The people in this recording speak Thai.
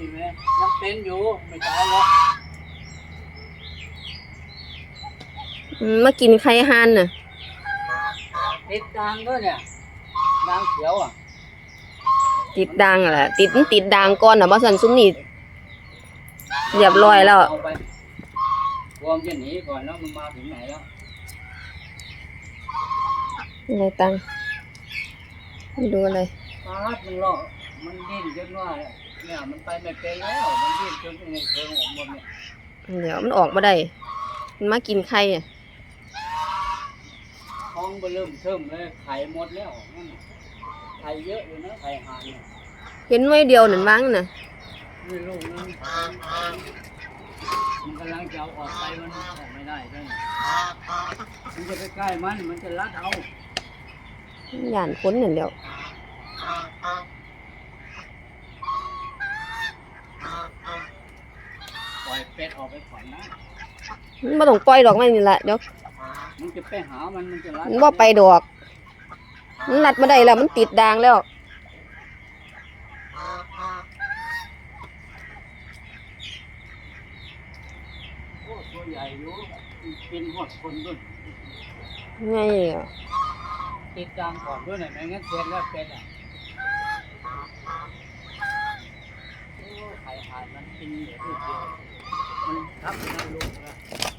นี่แม่ยังเป็นอยู่ไม่ตายหรอกอืมมากินไข่ห่านน่ะ ติดดังก็เนี่ยดังเขียวอะติดดังอะแหละติดมันติดดังก่อนน่ะบ่ซั่นซุมนี่เรียบร้อยแล้วเอาไปกลัวมนจะหนีก่อนแล้วมันมาถึงไหนแล้วอะไรตังไม่ดูอะไร ปาดมันล่อมันดิ้นจนว่า เนี่ยมันไปไม่เป็นแล้วมันดิ้นจนในเชิงออกหมดเนี่ยเดี๋ยวมันออกมาได้มันมากินไข่อะท้องไปเริ่มเทิมเลยไข่หมดแล้วนั่นน่ะไข่เยอะอยู่นะไข่ห่านเนี่ยเห็นไว้เดียวนั่นมั้งน่ะไม่รู้นะมันกำลังจะเอาออกไปมันออกไม่ได้ด้วยมันจะไปใกล้มันมันจะรัดเอาย่านคนนั่นแหล้ว ป ล่อยเป็ดออกไปก่อนนะ มันบ่ต้องปล่อยดอกมันนี่แหละเดี๋ยวมันจะไปหา มันมันจะรัดมันบ่ไปดอกมันรัดมาได้แล้วมันติดด่างแล้ว โอ้ตัวใหญ่อยู่กินหดคนด้วย ไงอะติดดังก่อนด้วยหน่อยไม่งั้นเสร็จแล้วเป็ดอะโอ้ไข่หานมันกินเหลือลูกเดียว ครับ